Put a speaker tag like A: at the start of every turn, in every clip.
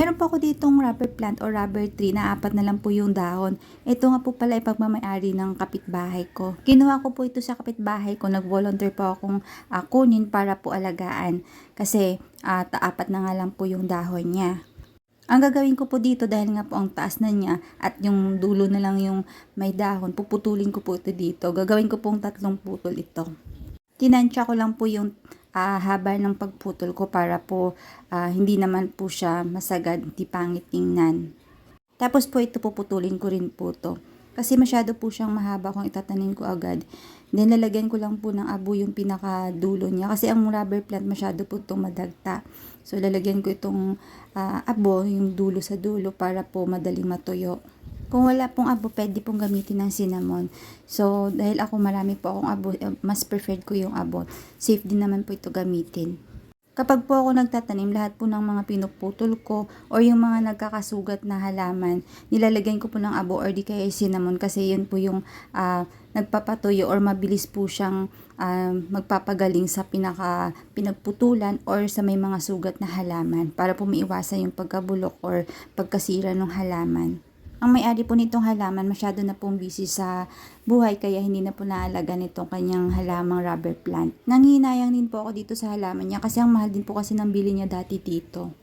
A: Meron po ako ditong rubber plant o rubber tree na apat na lang po yung dahon. Ito nga po pala ay pagmamayari ng kapitbahay ko. Kinuha ko po ito sa kapitbahay ko. Nag-volunteer po akong ah, kunin para po alagaan. Kasi ah, apat na nga lang po yung dahon niya. Ang gagawin ko po dito dahil nga po ang taas na niya at yung dulo na lang yung may dahon, puputulin ko po ito dito. Gagawin ko pong tatlong putol ito. Tinansya ko lang po yung ah, haba ng pagputol ko para po ah, hindi naman po siya masagad, di pangit tingnan. Tapos po ito puputulin ko rin po to. Kasi masyado po siyang mahaba kung itatanim ko agad. Then lalagyan ko lang po ng abo yung pinakadulo niya. Kasi ang rubber plant masyado po itong madagta. So lalagyan ko itong ah, abo, yung dulo sa dulo para po madaling matuyo. Kung wala pong abo, pwede pong gamitin ng cinnamon. So, dahil ako marami po akong abo, eh, mas preferred ko yung abo. Safe din naman po ito gamitin. Kapag po ako nagtatanim, lahat po ng mga pinuputol ko or yung mga nagkakasugat na halaman, nilalagyan ko po ng abo or di kaya cinnamon kasi yun po yung ah, nagpapatuyo or mabilis po siyang ah, magpapagaling sa pinaka pinagputulan or sa may mga sugat na halaman para po maiwasan yung pagkabulok or pagkasira ng halaman. Ang may-ari po nitong halaman masyado na pong busy sa buhay kaya hindi na po naalaga nitong kanyang halamang rubber plant. Nanghinayang din po ako dito sa halaman niya kasi ang mahal din po kasi ng bili niya dati dito.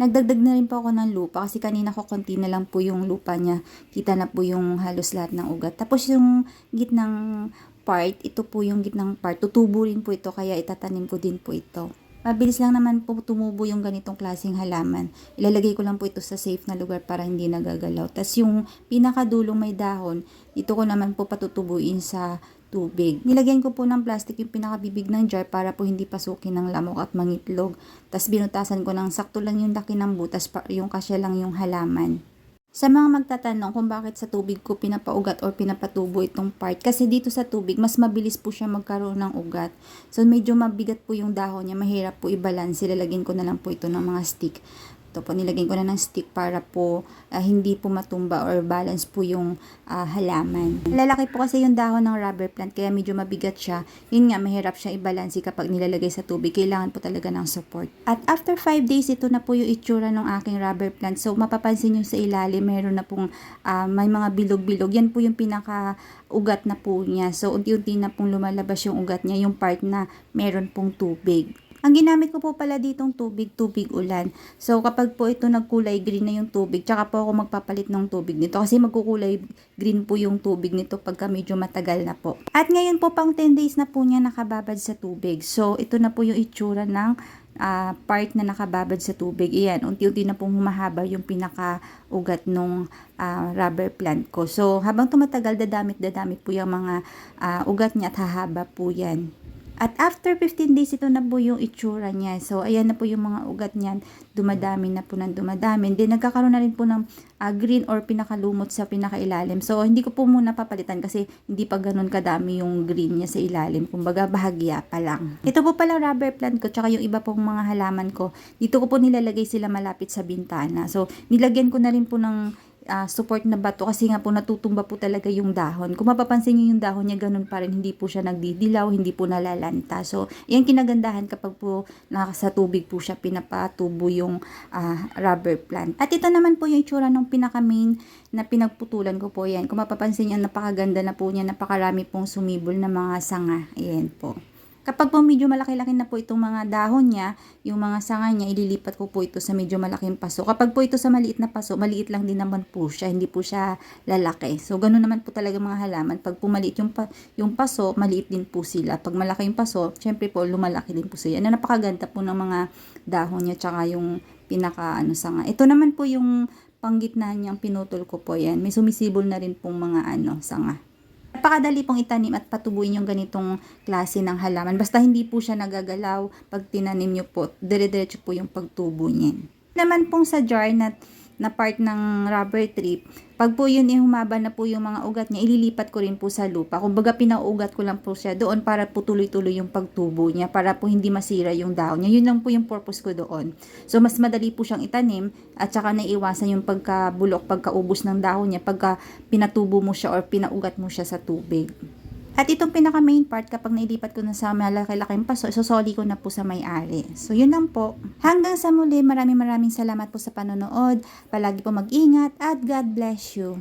A: Nagdagdag na rin po ako ng lupa kasi kanina ko konti na lang po yung lupa niya. Kita na po yung halos lahat ng ugat. Tapos yung gitnang part, ito po yung gitnang part. Tutubo rin po ito kaya itatanim ko din po ito. Mabilis lang naman po tumubo yung ganitong klaseng halaman. Ilalagay ko lang po ito sa safe na lugar para hindi nagagalaw. Tapos yung pinakadulong may dahon, dito ko naman po patutubuin sa tubig. Nilagyan ko po ng plastic yung pinakabibig ng jar para po hindi pasukin ng lamok at mangitlog. Tapos binutasan ko ng sakto lang yung laki ng butas, yung kasya lang yung halaman. Sa mga magtatanong kung bakit sa tubig ko pinapaugat or pinapatubo itong part, kasi dito sa tubig, mas mabilis po siya magkaroon ng ugat. So, medyo mabigat po yung dahon niya, mahirap po i-balance. Lalagyan ko na lang po ito ng mga stick. Ito po, nilagyan ko na ng stick para po ah, hindi po matumba or balance po yung ah, halaman. Lalaki po kasi yung dahon ng rubber plant, kaya medyo mabigat siya. Yun nga, mahirap siya i-balance kapag nilalagay sa tubig. Kailangan po talaga ng support. At after 5 days, ito na po yung itsura ng aking rubber plant. So, mapapansin nyo sa ilalim, meron na pong ah, may mga bilog-bilog. Yan po yung pinaka ugat na po niya. So, unti-unti na pong lumalabas yung ugat niya, yung part na meron pong tubig. Ang ginamit ko po pala ditong tubig, tubig ulan. So, kapag po ito nagkulay green na yung tubig, tsaka po ako magpapalit ng tubig nito kasi magkukulay green po yung tubig nito pagka medyo matagal na po. At ngayon po pang 10 days na po niya nakababad sa tubig. So, ito na po yung itsura ng ah, part na nakababad sa tubig. Iyan, unti-unti na pong humahaba yung pinaka-ugat nung ah, rubber plant ko. So, habang tumatagal, dadamit-dadamit po yung mga ah, ugat niya at hahaba po yan. At after 15 days, ito na po yung itsura niya. So, ayan na po yung mga ugat niyan. Dumadami na po ng dumadami. Then, nagkakaroon na rin po ng ah, green or pinakalumot sa pinakailalim. So, hindi ko po muna papalitan kasi hindi pa ganun kadami yung green niya sa ilalim. Kumbaga, bahagya pa lang. Ito po pala rubber plant ko, tsaka yung iba pong mga halaman ko. Dito ko po nilalagay sila malapit sa bintana. So, nilagyan ko na rin po ng ah, support na bato kasi nga po natutumba po talaga yung dahon. Kung mapapansin niyo yung dahon niya ganun pa rin, hindi po siya nagdidilaw, hindi po nalalanta. So, yan kinagandahan kapag po nasa tubig po siya pinapatubo yung ah, rubber plant. At ito naman po yung itsura ng pinaka main na pinagputulan ko po yan. Kung mapapansin niyo, napakaganda na po niya, napakarami pong sumibol na mga sanga. Ayan po. Kapag po medyo malaki-laki na po itong mga dahon niya, yung mga sanga niya, ililipat ko po ito sa medyo malaking paso. Kapag po ito sa maliit na paso, maliit lang din naman po siya, hindi po siya lalaki. So, ganun naman po talaga mga halaman. Pag po maliit yung, pa, yung paso, maliit din po sila. Pag malaki yung paso, syempre po, lumalaki din po sila. Na napakaganda po ng mga dahon niya, tsaka yung pinaka ano sanga. Ito naman po yung panggitna niyang pinutol ko po yan. May sumisibol na rin pong mga ano, sanga. Napakadali pong itanim at patubuin yung ganitong klase ng halaman. Basta hindi po siya nagagalaw pag tinanim nyo po. Dire-diretso po yung pagtubo niyan. Naman pong sa jar na, na part ng rubber tree, pag po yun eh, humaba na po yung mga ugat niya, ililipat ko rin po sa lupa. Kumbaga pinaugat ko lang po siya doon para po tuloy-tuloy yung pagtubo niya, para po hindi masira yung dahon niya. Yun lang po yung purpose ko doon. So, mas madali po siyang itanim at saka naiiwasan yung pagkabulok, pagkaubos ng dahon niya, pagka pinatubo mo siya or pinaugat mo siya sa tubig. At itong pinaka main part kapag nailipat ko na sa malaki-laking paso, isosoli ko na po sa may-ari. So yun lang po. Hanggang sa muli, maraming maraming salamat po sa panonood. Palagi po mag-ingat at God bless you.